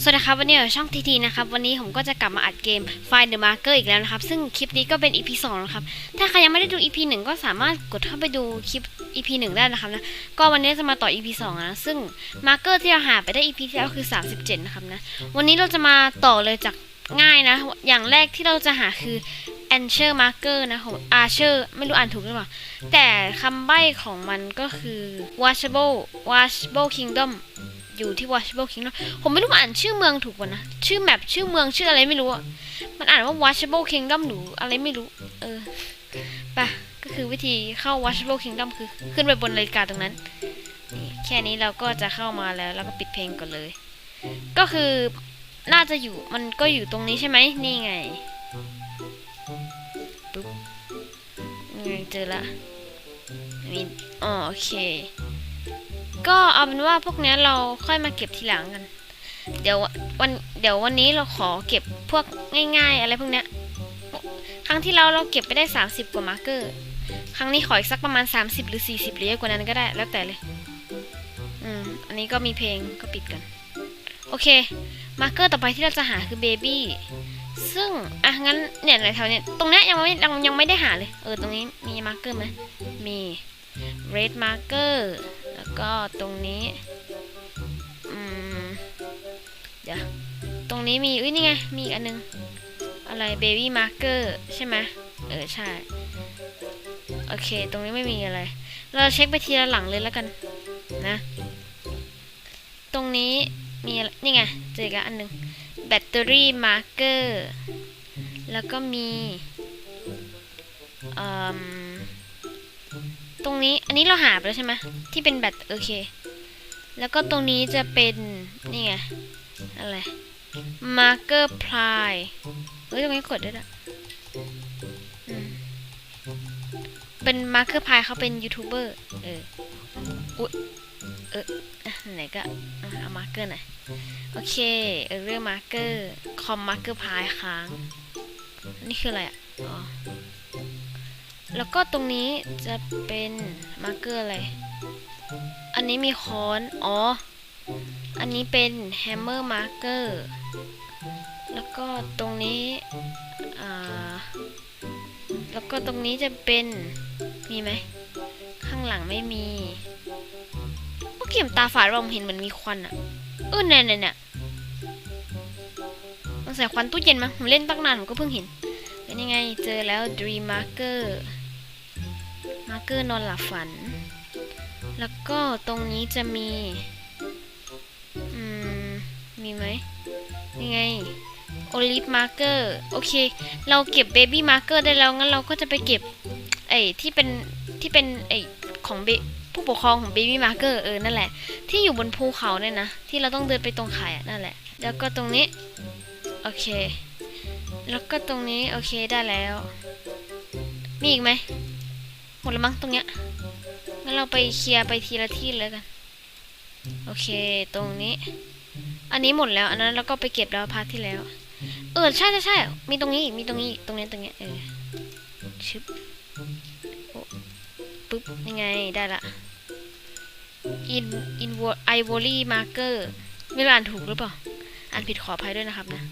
สวัสดีครับวันนี้อยู่ช่องทีทีนะครับวันนี้ผมก็จะกลับมาอัดเกม Find the Marker อีกแล้วนะครับ ซึ่งคลิปนี้ก็เป็น EP 2นะครับถ้าใครยังไม่ได้ดู EP 1 ก็สามารถกดเข้าไปดูคลิป EP 1 ได้นะครับนะก็วันนี้จะมาต่อ EP 2นะซึ่ง Marker ที่เราหาไปได้ EP ที่แล้วคือ 37 นะครับนะวันนี้เราจะมาต่อเลยจากง่ายนะ อย่างแรกที่เราจะหาคือ Answer Marker นะของ Archer ไม่รู้อ่านถูกหรือเปล่า แต่คำใบ้ของมันก็คือ Washable Washable Kingdom อยู่ที่ Washable Kingdom ผมไม่รู้ว่าอ่านชื่อเมืองถูกป่ะนะ ชื่อแมปชื่อเมืองชื่ออะไรไม่รู้อะมันอ่านว่า Washable Kingdom หรืออะไรไม่รู้ เออไปะก็คือวิธีเข้า Washable Kingdom คือ ขึ้นไปบนนาฬิกาตรงนั้น นี่แค่นี้เราก็จะเข้ามาแล้วแล้วก็ปิดเพลงก่อนเลย ก็คือน่าจะอยู่มันก็อยู่ตรงนี้ใช่ไหมนี่ไงปุ๊บนี่ไงเจอละมีอ๋อโอเค ก็เอาเป็นว่าพวกนี้เราค่อยมาเก็บทีหลังกัน เดี๋ยววันเดี๋ยววันนี้เราขอเก็บพวกง่าย ๆ อะไรพวกเนี้ยครั้งที่เราเราเก็บไปได้ 30 กว่ามาร์เกอร์ ครั้งนี้ขออีกสักประมาณ 30 หรือ 40หรือเยอะกว่านั้นก็ได้แล้วแต่เลย อืม อันนี้ก็มีเพลงก็ปิดกัน โอเค มาร์เกอร์ต่อไปที่เราจะหาคือเบบี้ซึ่ง อะ งั้นเนี่ยแถวเนี้ยตรงเนี้ยยังไม่ยังยังไม่ได้หาเลย เออ ตรงนี้มีมาร์เกอร์ไหมมี red marker แล้วก็ตรงนี้อืมเดี๋ยวตรงนี้มีอุ้ยนี่ไง มีอีกอันนึง อะไร baby marker ใช่ไหมเออ ใช่ โอเค ตรงนี้ไม่มีอะไร เราเช็คไปทีละหลังเลยแล้วกัน นะ ตรงนี้มีอะไรนี่ไง เจออีกแล้วอันหนึง battery marker แล้วก็มีอืม ตรงนี้อันนี้เราหาไปแล้วใช่ไหมที่เป็นแบตโอเค แล้วก็ตรงนี้จะเป็นนี่ไงอะไร marker ply เฮ้ยตรงนี้กดได้ละเป็น marker ply เขาเป็นยูทูบเบอร์เอออุ๊ยเออไหนก็อะเอา marker หน่อยโอเคเออเรื่อง marker คอม marker ply ค้างนี่คืออะไรอะอ๋อ แล้วก็ตรงนี้จะเป็นมาร์เกอร์อะไร อันนี้มีค้อน อ๋อ อันนี้เป็นแฮมเมอร์มาร์เกอร์ แล้วก็ตรงนี้ อ่า แล้วก็ตรงนี้จะเป็น มีไหม ข้างหลังไม่มีเมื่อกี้ผมตาฝาดว่าผมเห็นเหมือนมีควันอะเออเนี่ยเนี่ยเนี่ยมันใส่ควันตู้เย็นมั้งผมเล่นตั้งนานผมก็เพิ่งเห็น เป็นยังไง เจอแล้ว Dream Marker มาร์เกอร์นอนหลับฝัน แล้วก็ตรงนี้จะมี อืม มีไหมยังไงโอลิฟมาร์เกอร์โอเค เราเก็บเบบี้มาร์เกอร์ได้แล้ว งั้นเราก็จะไปเก็บไอ้ที่เป็นที่เป็นไอ้ของเบผู้ปกครองของเบบี้มาร์เกอร์เออ นั่นแหละ ที่อยู่บนภูเขาเนี่ยนะ ที่เราต้องเดินไปตรงไข่อะนั่นแหละ แล้วก็ตรงนี้ โอเค แล้วก็ตรงนี้ โอเคได้แล้ว มีอีกไหม หมดแล้วมั้งตรงเนี้ย งั้นเราไปเคลียร์ไปทีละที่เลยกัน โอเค ตรงนี้ อันนี้หมดแล้ว อันนั้นเราก็ไปเก็บแล้วพาร์ทที่แล้ว เออ ใช่ใช่ใช่ มีตรงนี้อีก มีตรงนี้อีก ตรงนี้ตรงนี้เออ ชึบโอ้ปึ๊บ ยังไง ได้ละ in in ivory marker ไม่รู้อ่านถูกหรือเปล่า อ่านผิดขออภัยด้วยนะครับนะ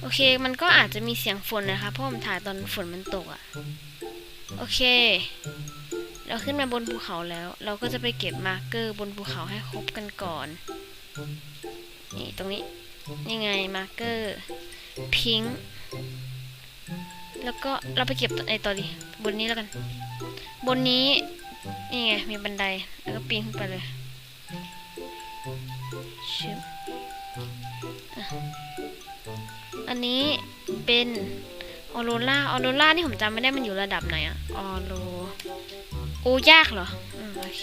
โอเค มันก็อาจจะมีเสียงฝนนะคะ เพราะผมถ่ายตอนฝนมันตกอะ โอเค เราขึ้นมาบนภูเขาแล้ว เราก็จะไปเก็บมาร์กเกอร์บนภูเขาให้ครบกันก่อน นี่ตรงนี้นี่ไงมาร์กเกอร์พิงแล้วก็เราไปเก็บไอต่อดิบนนี้แล้วกัน บนนี้นี่ไงมีบันไดแล้วก็ปีนขึ้นไปเลยชึบอะอันนี้เป็น ออโรล่าออโรล่านี่ผมจำไม่ได้มันอยู่ระดับไหนอะออโรโอยากเหรออืมโอเค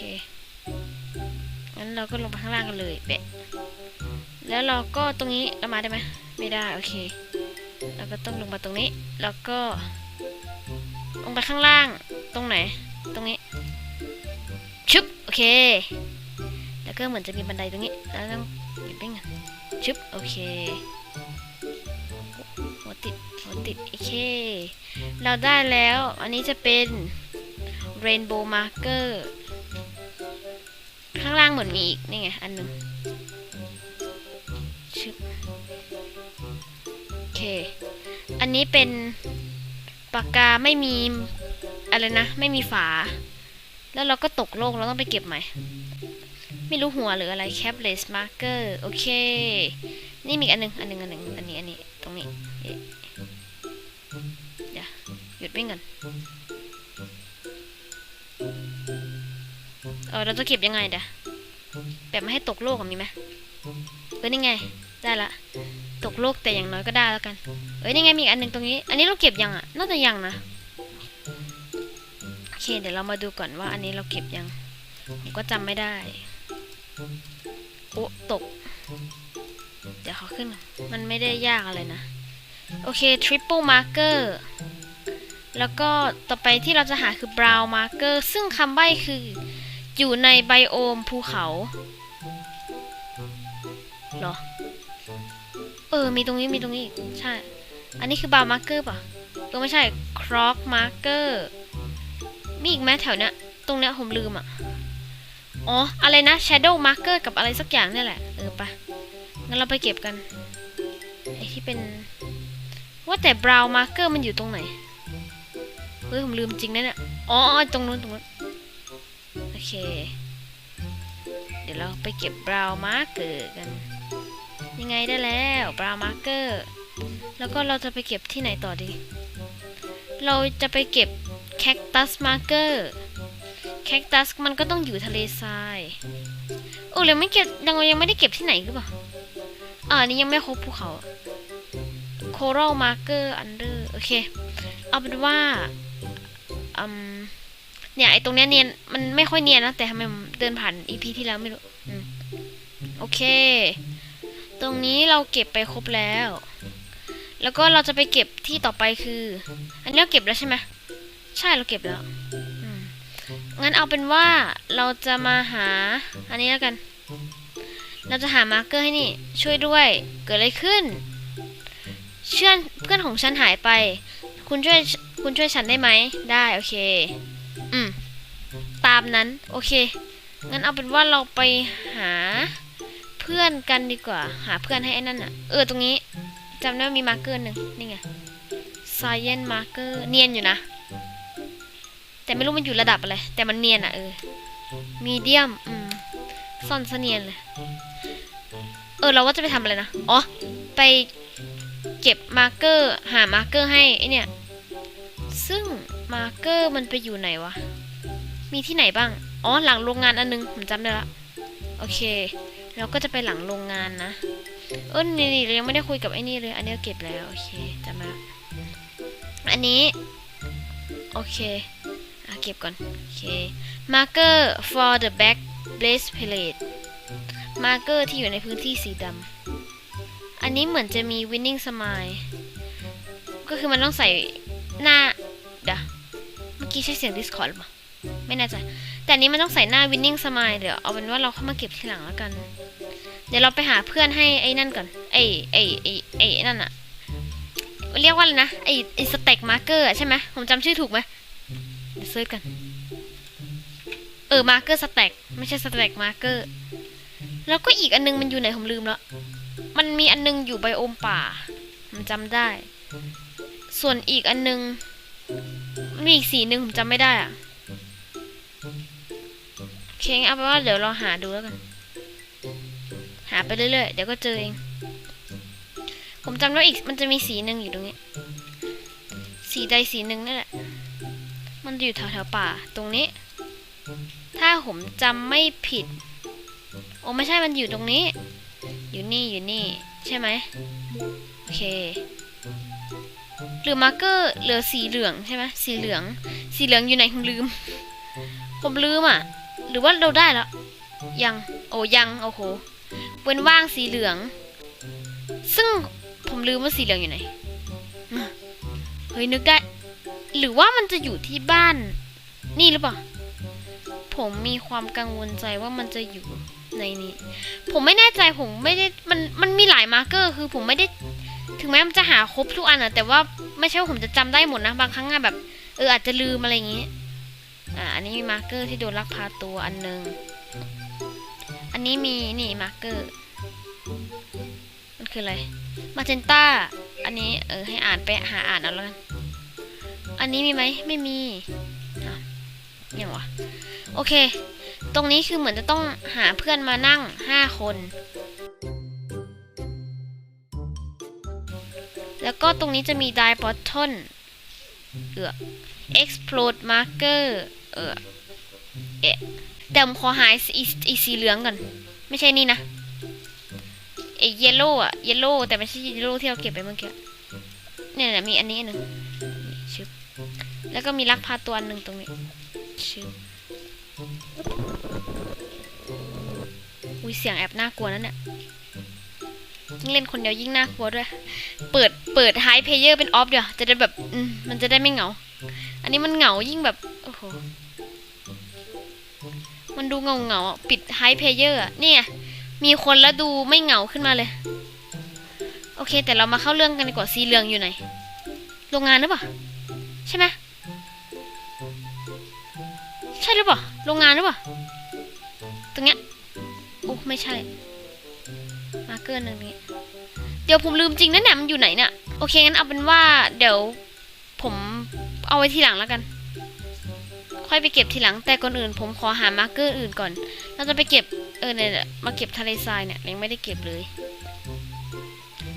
งั้นเราก็ลงไปข้างล่างกันเลยเป๊ะแล้วเราก็ตรงนี้เรามาได้ไหมไม่ได้โอเคแล้วก็ต้องลงมาตรงนี้ แล้วก็ ลงไปข้างล่างตรงไหน ตรงนี้ชึบโอเค แล้วก็เหมือนจะมีบันไดตรงนี้แล้วต้องหยิบไปเงินชึบโอเค วติดหัวติดโอเค เราได้แล้ว อันนี้จะเป็น rainbow marker ข้างล่างเหมือนมีอีก นี่ไง อันหนึ่งชึบโอเค อันนี้เป็นปากกาไม่มี อะไรนะ ไม่มีฝา แล้วเราก็ตกโลกเราต้องไปเก็บใหม่ ไม่รู้หัวหรืออะไร capless marker โอเค นี่มีอันหนึงอันหนึงอันหนึง วิ่งก่อนเออเราจะเก็บยังไงเดี๋ยวแบบไม่ให้ตกโลกมีไหมเออนี่ไง ได้ละ ตกโลกแต่อย่างน้อยก็ได้แล้วกัน เอ้ยนี่ไงมีอันหนึ่งตรงนี้ อันนี้เราเก็บยังอะ น่าจะยังนะโอเคเดี๋ยวเรามาดูก่อนว่าอันนี้เราเก็บยัง ผมก็จำไม่ได้โอ้ตก เดี๋ยวเขาขึ้น มันไม่ได้ยากอะไรนะ โอเค triple marker แล้วก็ต่อไปที่เราจะหาคือ brown marker ซึ่งคำใบ้คืออยู่ในไบโอมภูเขาเหรอ เออ มีตรงนี้ มีตรงนี้ ใช่ อันนี้คือ brown marker ป่ะเออไม่ใช่ croc marker มีอีกไหมแถวเนี้ย ตรงเนี้ยผมลืมอะ อ๋อ อะไรนะ shadow marker กับอะไรสักอย่างนี่แหละ เออปะงั้นเราไปเก็บกัน ไอที่เป็น ว่าแต่ brown marker มันอยู่ตรงไหน ฮ้ยผมลืมจริงนะเนี่ย อ๋อ ตรงนู้นตรงนู้น โอเค เดี๋ยวเราไปเก็บ brown marker กัน ยังไงได้แล้ว brown marker แล้วก็เราจะไปเก็บที่ไหนต่อดี เราจะไปเก็บ cactus marker cactus มันก็ต้องอยู่ทะเลทราย โอ้เราไม่เก็บยังยังไม่ได้เก็บที่ไหนหรือเปล่าอ่าอันนี้ยังไม่ครบภูเขา coral marker under โอเค เอาเป็นว่า อืมเนี่ยไอตรงเนี้ยเนียนมันไม่ค่อยเนียนนะแต่ทำไมเดินผ่าน EP ที่แล้วไม่รู้โอเค ตรงนี้เราเก็บไปครบแล้ว แล้วก็เราจะไปเก็บที่ต่อไปคือ อันนี้เราเก็บแล้วใช่ไหมใช่เราเก็บแล้วงั้นเอาเป็นว่าเราจะมาหาอันนี้แล้วกัน เราจะหามาร์กเกอร์ให้นี่ ช่วยด้วย เกิดอะไรขึ้นเชื่อนเพื่อนของฉันหายไป คุณช่วย คุณช่วยฉันได้ไหม ได้โอเค อืม ตามนั้น โอเค งั้นเอาเป็นว่าเราไปหาเพื่อนกันดีกว่า หาเพื่อนให้ไอ้นั่นอะเออตรงนี้จำได้ว่ามีมาร์กเกอร์หนึ่งนี่ไง science marker เนียนอยู่นะ แต่ไม่รู้มันอยู่ระดับอะไร แต่มันเนียนอะเออ medium อืมซ่อนซะเนียนเลย เออ เราว่าจะไปทำอะไรนะ อ๋อ ไปเก็บมาร์กเกอร์ หามาร์กเกอร์ให้ไอเนี่ย ซึ่งมาร์เกอร์มันไปอยู่ไหนวะ มีที่ไหนบ้าง อ๋อ หลังโรงงานอันนึง ผมจำได้ละ โอเค เราก็จะไปหลังโรงงานนะ เออนี่นี่เรายังไม่ได้คุยกับไอ้นี่เลย อันนี้เก็บแล้ว โอเคจำมาละ อันนี้ โอเคอะเก็บก่อน โอเค marker for the back blaze plate marker ที่อยู่ในพื้นที่สีดำ อันนี้เหมือนจะมี winning smile ก็คือมันต้องใส่หน้า เดี๋ยวเมื่อกี้ใช้เสียง Discord หรือเปล่าไม่แน่ใจ แต่อันนี้มันต้องใส่หน้า winning smile เดี๋ยวเอาเป็นว่าเราเข้ามาเก็บทีหลังแล้วกัน เดี๋ยวเราไปหาเพื่อนให้ไอ้นั่นก่อน ไอ้ไอ้ไอ้ไอ้นั่นอะเรียกว่าอะไรนะ ไอ้ไอ้สเต็กมาร์เกอร์ใช่ไหมผมจำชื่อถูกไหมเดี๋ยวเซิร์ชกัน เออมาร์เกอร์สเต็กไม่ใช่สเต็กมาร์เกอร์แล้วก็อีกอันนึงมันอยู่ไหนผมลืมแล้ว มันมีอันนึงอยู่ไบโอมป่าผมจำได้ ส่วนอีกอันนึง มีอีกสีหนึ่งผมจำไม่ได้อะเคงั้นเอาเป็นว่าเดี๋ยวเราหาดูแล้วกัน หาไปเรื่อยๆ เดี๋ยวก็เจอเอง ผมจำได้อีกมันจะมีสีหนึ่งอยู่ตรงนี้ สีใดสีหนึ่งนั่นแหละ มันอยู่แถวๆป่าตรงนี้ ถ้าผมจำไม่ผิด โอ้ไม่ใช่มันอยู่ตรงนี้ อยู่นี่อยู่นี่ ใช่ไหมโอเค หรือมาร์เกอร์เหลือสีเหลืองใช่ไหมสีเหลือง สีเหลืองอยู่ไหนผมลืม ผมลืมอะ หรือว่าเราได้แล้ว ยัง โอ้ยัง โอ้โห เว้นว่างสีเหลือง ซึ่งผมลืมว่าสีเหลืองอยู่ไหน เฮ้ยนึกได้ หรือว่ามันจะอยู่ที่บ้าน นี่หรือเปล่า ผมมีความกังวลใจว่ามันจะอยู่ในนี้ ผมไม่แน่ใจผมไม่ได้มันมันมีหลายมาร์เกอร์ คือผมไม่ได้ ถึงแม้มันจะหาครบทุกอันอะแต่ว่าไม่ใช่ว่าผมจะจำได้หมดนะบางครั้งอะแบบเอออาจจะลืมอะไรอย่างงี้อ่าอันนี้มีมาร์กเกอร์ที่โดนลักพาตัวอันหนึ่งอันนี้มีนี่มาร์กเกอร์โอคืออะไรมาเจนต้าอันนี้เออให้อ่านไปหาอ่านเอาแล้วกันอันนี้มีไหมไม่มีอะยังวะโอเค ตรงนี้คือเหมือนจะต้องหาเพื่อนมานั่งห้าคน แล้วก็ตรงนี้จะมี die button เออ explode marker เออเอะแต่ผมขอหายอีอีสีเหลืองก่อน ไม่ใช่นี่นะไอเยลโล่อะเยลโล่แต่ไม่ใช่เยลโล่ที่เราเก็บไปเมื่อกี้เนี่ยนะมีอันนี้หนึ่งชึบแล้วก็มีลักพาตัวหนึ่งตรงนี้ชึบอุ้ยเสียงแอบน่ากลัวนั่นเนี่ย ยิ่งเล่นคนเดียวยิ่งน่ากลัวด้วย เปิดเปิดไฮเพเยอร์เป็นออฟเดี๋ยวจะได้แบบมันจะได้ไม่เหงา อันนี้มันเหงายิ่งแบบโอ้โหมันดูเงาเงาๆปิดไฮเพเยอร์นี่ไงมีคนแล้วดูไม่เหงาขึ้นมาเลย โอเค แต่เรามาเข้าเรื่องกันดีกว่าสีเหลืองอยู่ไหนโรงงานหรือเปล่าใช่ไหมใช่หรือเปล่าโรงงานหรือเปล่าตรงเนี้ยโอ้ไม่ใช่ มาร์เกอร์หนึ่งนี้ เดี๋ยวผมลืมจริงนะเนี่ยมันอยู่ไหนเนี่ยโอเคงั้นเอาเป็นว่า เดี๋ยว ผมเอาไว้ทีหลังแล้วกัน ค่อยไปเก็บทีหลัง แต่ก่อนอื่น ผมขอหามาร์เกอร์อื่นก่อน เราจะไปเก็บเออเนี่ยมาเก็บทะเลทรายเนี่ยยังไม่ได้เก็บเลย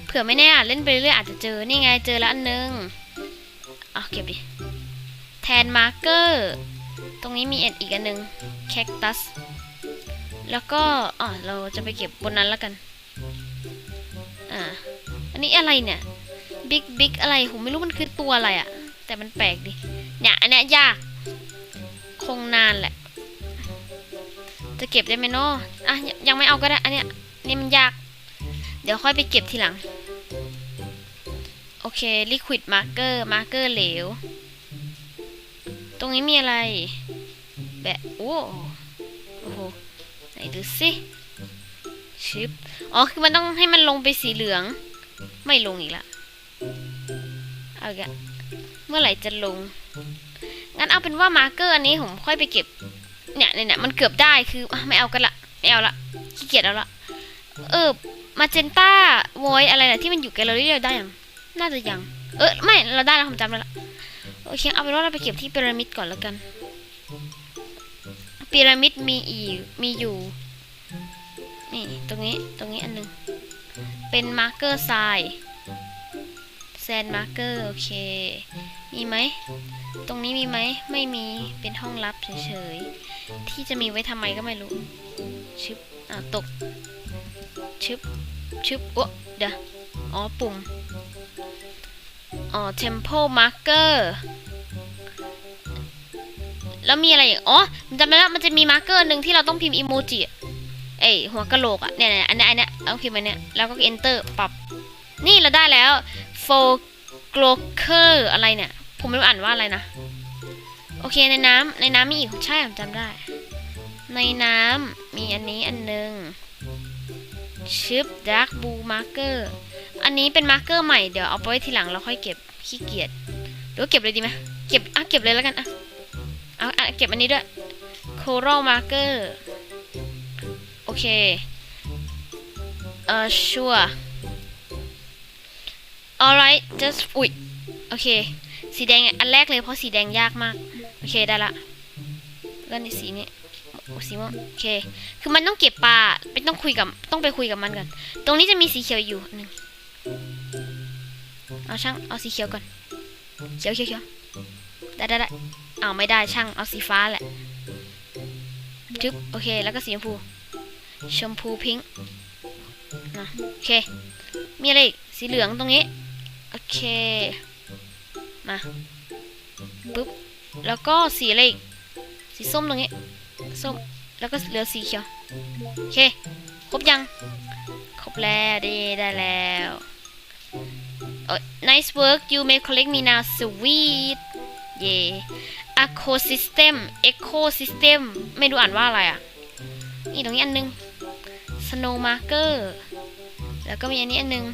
เผื่อไม่แน่อะเล่นไปเรื่อยอาจจะเจอนี่ไงเจอแล้วอันนึงอะเก็บดิแทนมาร์เกอร์ตรงนี้มีเอ็ดอีกอันนึงแคคตัส แล้วก็อะเราจะไปเก็บบนนั้นแล้วกัน อ่า อันนี้อะไรเนี่ย บิ๊กบิ๊กอะไร ผมไม่รู้มันคือตัวอะไรอะแต่มันแปลกดิ เนี่ย อันเนี้ยยาก คงนานแหละ จะเก็บได้ไหมเนาะอะ ยังไม่เอาก็ได้ อันเนี้ย นี่มันยาก เดี๋ยวค่อยไปเก็บทีหลัง โอเค liquid marker marker เกอร์เหลว ตรงนี้มีอะไร แบะ โอ้โห ไหนดูสิ ชิป อ๋อ คือมันต้องให้มันลงไปสีเหลือง ไม่ลงอีกละ เอาอีกอะเมื่อไหร่จะลง งั้นเอาเป็นว่ามาร์เกอร์อันนี้ผมค่อยไปเก็บ เนี่ยเนี่ยเนี่ยมันเกือบได้ คืออะไม่เอากันละ ไม่เอาละ ขี้เกียจเอาละ เออ มาเจนต้าโวยอะไรนะที่มันอยู่แกลเลอรี่เราได้ยัง น่าจะยัง เออ ไม่ เราได้แล้วผมจำได้ละ โอเค เอาเป็นว่าเราไปเก็บที่พีระมิดก่อนแล้วกันพีระมิดมีอีมีอยู่ นี่ตรงนี้ตรงนี้อันหนึง เป็นมาร์เกอร์ทรายแซนมาร์เกอร์โอเค มีไหม ตรงนี้มีไหม ไม่มี เป็นห้องลับเฉยๆ ที่จะมีไว้ทำไมก็ไม่รู้ ชึบอ่าวตก ชึบ ชึบโอ้เดี๋ยว อ๋อ ปุ่ม อ๋อ temple marker แล้วมีอะไรอีก อ๋อจำได้แล้ว มันจะมีมาร์เกอร์หนึ่งที่เราต้องพิมพ์อีโมจิ เอ้หัวกะโหลกอะเนี่ยเนี่ยอันเนี้ยอันเนี้ยเอาพิมพ์อันเนี้ยแล้วก็ enter ปรับ นี่เราได้แล้ว f o g l o k e r อะไรเนี่ย ผมไม่รู้อ่านว่าอะไรนะ โอเคในน้ำในน้ำมีอีกใช่ผมจำได้ ในน้ำมีอันนี้อันหนึ่งชิป dark blue marker อันนี้เป็นมาร์เกอร์ใหม่เดี๋ยวเอาไปไว้ทีหลังเราค่อยเก็บขี้เกียจหรือเก็บเลยดีไหมเก็บอะเก็บเลยแล้วกันอะเอาอะเก็บอันนี้ด้วย coral marker โอ เค เอ่อ sure alright just อุ๊ยโอเค สีแดงอันแรกเลยเพราะสีแดงยากมาก โอเคได้ละแล้วนี่สีนี้สีม่วงโอเค คือมันต้องเก็บปลาเป็นต้องคุยกับต้องไปคุยกับมันกันตรงนี้จะมีสีเขียวอยู่หนึ่งเอาช่างเอาสีเขียวก่อนเขียวเขียวเขียวได้ได้ได้เอาไม่ได้ช่างเอาสีฟ้าแหละจึ๊บโอเค แล้วก็สีชมพู ชมพูพิงค์นะโอเค มีอะไรอีก สีเหลืองตรงนี้ โอเค มาปุ๊บ แล้วก็สีอะไรอีก สีส้มตรงนี้ ส้ม แล้วก็เหลือสีเขียว โอเค ครบยัง ครบแล้วดีได้แล้วโอ้ย nice work you may collect me now sweet เย่ ecosystem ecosystem ไม่รู้อ่านว่าอะไรอะ นี่ตรงนี้อันนึง snow marker แล้วก็มีอันนี้อันนึง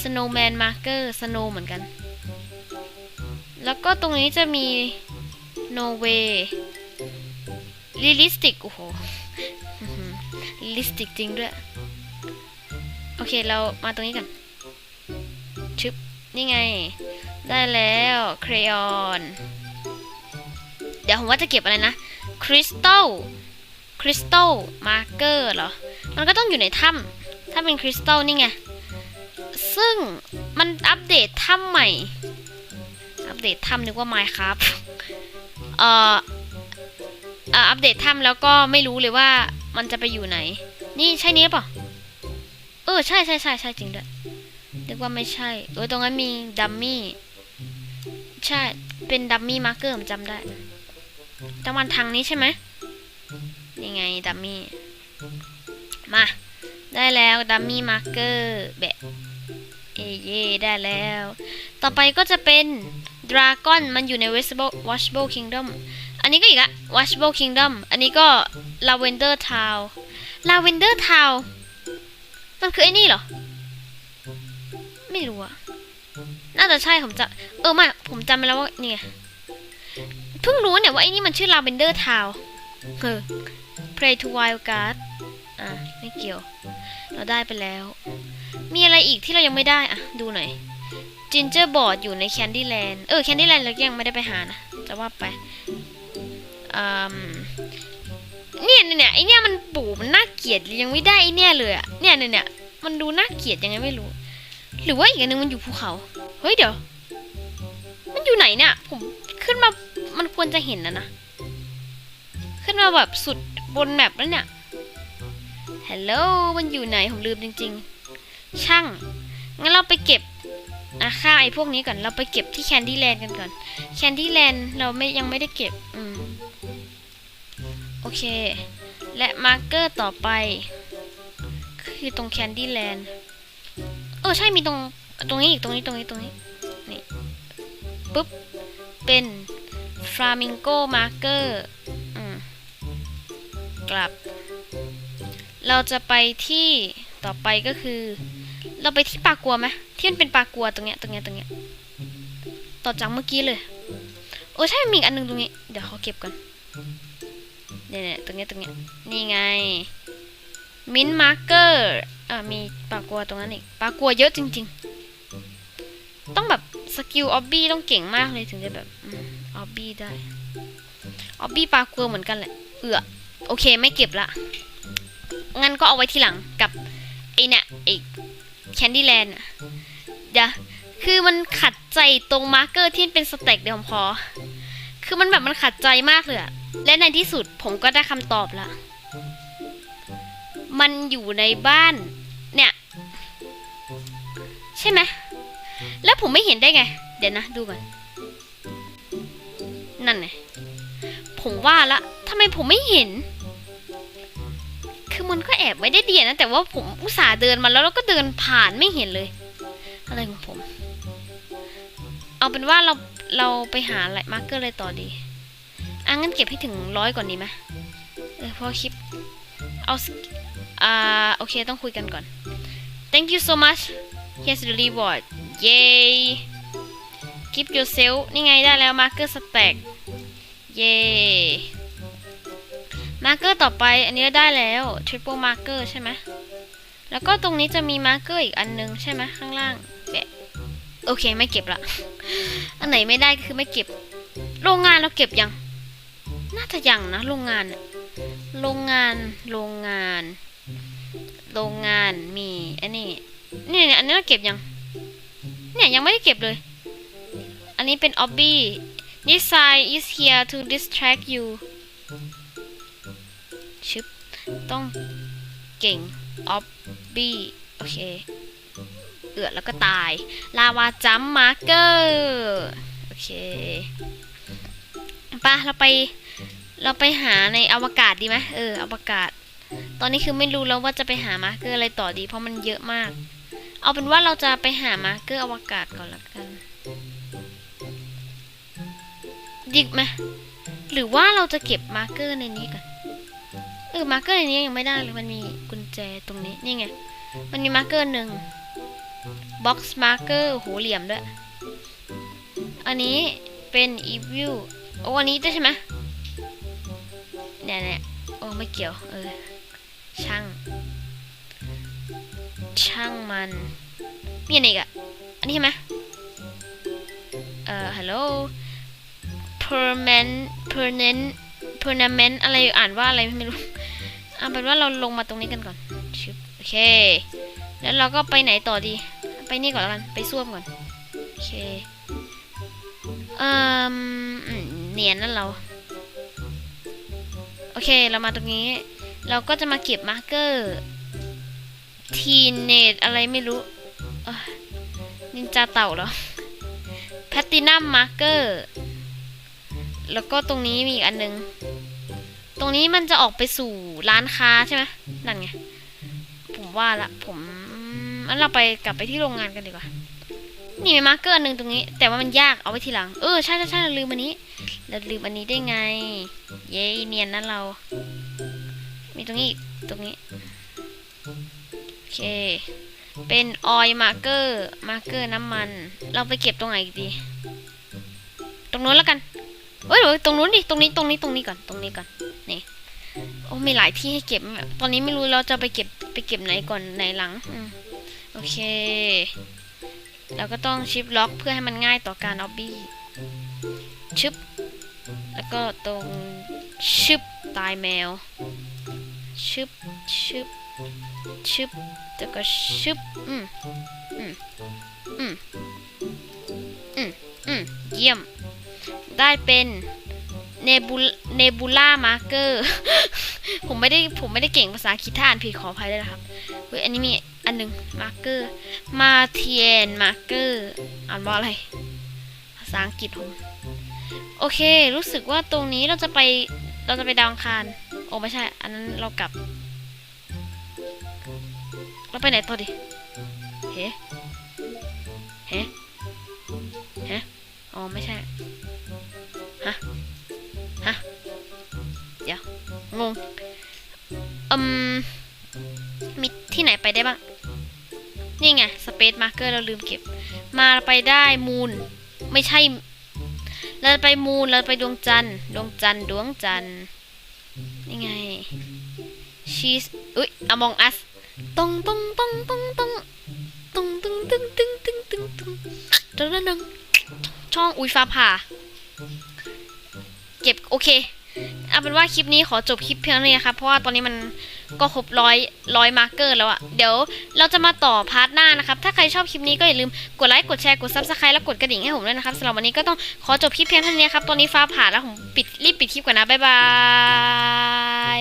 snowman marker snow เหมือนกัน แล้วก็ตรงนี้จะมี Norway realistic โอ้โห realistic จริงด้วย โอเค เรามาตรงนี้กัน ชึบ นี่ไง ได้แล้วเครยอนเดี๋ยวผมว่าจะเก็บอะไรนะคริสตัล คริสตัลมาร์เกอร์เหรอ มันก็ต้องอยู่ในถ้ำถ้าเป็นคริสตัลนี่ไง ซึ่งมันอัปเดตถ้ำใหม่ อัปเดตถ้ำนึกว่า Minecraft เอ่ออัปเดตถ้ำแล้วก็ไม่รู้เลยว่ามันจะไปอยู่ไหน นี่ใช่นี้ป่ะเออ ใช่ใช่ใช่ใช่จริงด้วยนึกว่าไม่ใช่ เออตรงนั้นมีดัมมี่ ใช่ เป็นดัมมี่มาร์เกอร์ผมจำได้จังหวันทางนี้ใช่ไหม นี่ไงดัมมี่ มา ได้แล้วดัมมี่มาร์เกอร์แบะเอเย่ได้แล้ว ต่อไปก็จะเป็นดราก้อนมันอยู่ใน Washable Washable Kingdom อันนี้ก็อีกละ Washable Kingdom อันนี้ก็ Lavender Town Lavender Town มันคือไอ้นี่เหรอ ไม่รู้อะน่าจะใช่ผมจะเออไม่ผมจำไปแล้วว่านี่เพิ่งรู้เนี่ยว่าไอ้นี่มันชื่อ Lavender Town เออ Pray to Wild Card อะ ไม่เกี่ยว เราได้ไปแล้ว มีอะไรอีกที่เรายังไม่ได้อะดูหน่อย Ginger Board อยู่ใน Candyland เออ Candyland เรายังไม่ได้ไปหานะ จะว่าไปอืมเนี่ยเนี่ยเนี่ยไอเนี่ยมันปู่มันน่าเกลียดยังไม่ได้ไอเนี่ยเลยอะเนี่ยเนี่ยเนี่ยมันดูน่าเกลียดยังไงไม่รู้ หรือว่าอีกอันนึงมันอยู่ภูเขา เฮ้ยเดี๋ยว มันอยู่ไหนเนี่ย ผมขึ้นมามันควรจะเห็นนะนะ ขึ้นมาแบบสุด บนแมปแล้วเนี่ยฮัลโหลมันอยู่ไหนผมลืมจริง ๆ ช่าง งั้นเราไปเก็บอะค่าไอ้พวกนี้ก่อน เราไปเก็บที่แคนดี้แลนด์กันก่อน แคนดี้แลนด์เราไม่ยังไม่ได้เก็บ อืม โอเค และมาร์กเกอร์ต่อไป คือตรงแคนดี้แลนด์ เออใช่มีตรง ตรงนี้อีกตรงนี้ตรงนี้ตรงนี้ นี่ ปุ๊บ เป็นฟลามิงโกมาร์เกอร์ กลับ เราจะไปที่ต่อไปก็คือ เราไปที่ปากัวไหมที่มันเป็นปากัวตรงเนี้ยตรงเนี้ยตรงเนี้ยต่อจากเมื่อกี้เลยโอ้ใช่มีอีกอันหนึงตรงนี้เดี๋ยวเขาเก็บก่อนเนี่ยตรงเนี้ยตรงเนี้ยนี่ไงมินมาร์เกอร์อ่ามีปากัวตรงนั้นอีกปากัวเยอะจริง ๆ ต้องแบบสกิลออบบี้ต้องเก่งมากเลยถึงจะแบบออบบี้ได้ออบบี้ปากกัวเหมือนกันแหละเอือ โอเคไม่เก็บละ งั้นก็เอาไว้ทีหลังกับไอเนี่ยไอแคนดี้แลนด์เดี๋ยวคือมันขัดใจตรงมาร์กเกอร์ที่เป็นสเต็กเดี๋ยวผมขอ คือมันแบบมันขัดใจมากเลยอะและในที่สุดผมก็ได้คำตอบละมันอยู่ในบ้าน เนี่ย ใช่ไหม แล้วผมไม่เห็นได้ไง เดี๋ยวนะ ดูก่อน นั่นไง ผมว่าละทำไมผมไม่เห็น คือมันก็แอบไว้ได้เดียนะ แต่ว่าผมอุตส่าห์เดินมาแล้วแล้วก็เดินผ่านไม่เห็นเลย อะไรของผม เอาเป็นว่าเราเราไปหาอะไรมาร์กเกอร์เลยต่อดีอะงั้นเก็บให้ถึงร้อยก่อนดีไหมเออพราะคลิปเอาอ่าโอเคต้องคุยกันก่อน thank you so much here's the reward yay keep yourself นี่ไงได้แล้วมาร์กเกอร์สแต็กเย้ มาร์เกอร์ต่อไปอันนี้ได้แล้ว triple marker ใช่ไหมแล้วก็ตรงนี้จะมีมาร์เกอร์อีกอันนึงใช่ไหมข้างล่างแบะโอเคไม่เก็บละ อันไหนไม่ได้ก็คือไม่เก็บ โรงงานเราเก็บยัง น่าจะยังนะโรงงานโรงงานโรงงาน โรงงานมีอันนี้นี่เนี่ยอันนี้เราเก็บยัง เนี่ยยังไม่ได้เก็บเลย อันนี้เป็น obby this sign is here to distract you ชึบต้องเก่ง obby โอเคเอือดแล้วก็ตาย ลาวาจัมมาร์เกอร์โอเคปะเราไปเราไปหาในอวกาศดีไหมเอออวกาศ ตอนนี้คือไม่รู้แล้วว่าจะไปหามาร์เกอร์อะไรต่อดี เพราะมันเยอะมาก เอาเป็นว่าเราจะไปหามาร์เกอร์อวกาศก่อนละกันดีไหมหรือว่าเราจะเก็บมาร์เกอร์ในนี้ก่อน เออมาร์เกอร์ในนี้ยังไม่ได้เลยมันมีกุญแจตรงนี้นี่ไงมันมีมาร์เกอร์หนึ่งบ็อกซ์มาร์เกอร์โหเหลี่ยมด้วย อันนี้เป็น evil โอ้อันนี้ด้วยใช่ไหมเนี่ยเนี่ยโอ้ไม่เกี่ยวเออช่าง ช่างมันมีอะไรอีกอะอันนี้ใช่ไหมเอ่อฮัลโหล permanent permanent permanent อะไรอ่านว่าอะไรไม่รู้ เอาเป็นว่าเราลงมาตรงนี้กันก่อนชึบโอเค แล้วเราก็ไปไหนต่อดี ไปนี่ก่อนแล้วกัน ไปส้วมก่อน โอเค เอ่ออืมเนียนนั่นเรา โอเค เรามาตรงนี้ เราก็จะมาเก็บมาร์กเกอร์ทีเนตอะไรไม่รู้นินจาเต่าเหรอแพตตินัมมาร์กเกอร์ แล้วก็ตรงนี้มีอีกอันนึง รงนี้มันจะออกไปสู่ร้านค้าใช่ไหมนั่นไง ผมว่าละ ผมงั้นเราไปกลับไปที่โรงงานกันดีกว่า นี่มีมาร์กเกอร์หนึ่งตรงนี้ แต่ว่ามันยากเอาไว้ทีหลัง เออ ใช่ใช่ใช่เราลืมอันนี้ เราลืมอันนี้ได้ไง เย้เนียนนะเรา มีตรงนี้ตรงนี้ โอเค เป็นออยมาร์เกอร์ มาร์เกอร์น้ำมัน เราไปเก็บตรงไหนดี ตรงนู้นแล้วกันเอ้ยเดี๋ยวตรงนู้นดิ ตรงนี้ ตรงนี้ ตรงนี้ก่อน ตรงนี้ก่อน อ้มีหลายที่ให้เก็บ ตอนนี้ไม่รู้เราจะไปเก็บไปเก็บไหนก่อนไหนหลังอโอเค เราก็ต้องชิปล็อกเพื่อให้มันง่ายต่อการออบบี้ชึบ แล้วก็ตรงชึบตายแมวชึบชึบชึบแล้วก็ชึบอืมอืมอืมอืมอืมเยี่ยม ได้เป็นเนบูเนบูล่ามาร์เกอร์ ผมไม่ได้ผมไม่ได้เก่งภาษาอังกฤษถ้าอ่านผิดขออภัยด้วยนะครับเฮ้ยอันนี้มีอันหนึ่งมาร์เกอร์มาเทียนมาร์เกอร์อ่านว่าอะไร ภาษาอังกฤษผมโอเค รู้สึกว่าตรงนี้เราจะไปเราจะไปดาวังคารโอ้ไม่ใช่ อันนั้นเรากลับ เราไปไหนต่อดิเฮ้เฮ้เฮ้อ๋อไม่ใช่ฮะฮะเดี๋ยวงง อืมมีที่ไหนไปได้บ้าง นี่ไงสเปซมาร์เกอร์เราลืมเก็บ มาไปได้มูนไม่ใช่ เราไปมูนเราไปดวงจันทร์ดวงจันทร์ดวงจันทร์นี่ไงชีสอุ้ยอมองอัสตองตองตองตองตองตองตึงตึงตึงตึงตึงตึงตระนังช่องอุ้ยฟ้าผ่า เก็บโอเค เอาเป็นว่าคลิปนี้ขอจบคลิปเพียงเท่านี้นะครับเพราะว่าตอนนี้มันก็ครบร้อยร้อยมาร์กเกอร์แล้วอะเดี๋ยวเราจะมาต่อพาร์ทหน้านะครับ ถ้าใครชอบคลิปนี้ก็อย่าลืมกดไลค์กดแชร์กดซับสไครต์แล้วกดกระดิ่งให้ผมด้วยนะครับสำหรับวันนี้ก็ต้องขอจบคลิปเพียงเท่านี้ครับตอนนี้ฟ้าผ่าแล้วผมปิดรีบปิดคลิปก่อนนะบ๊ายบาย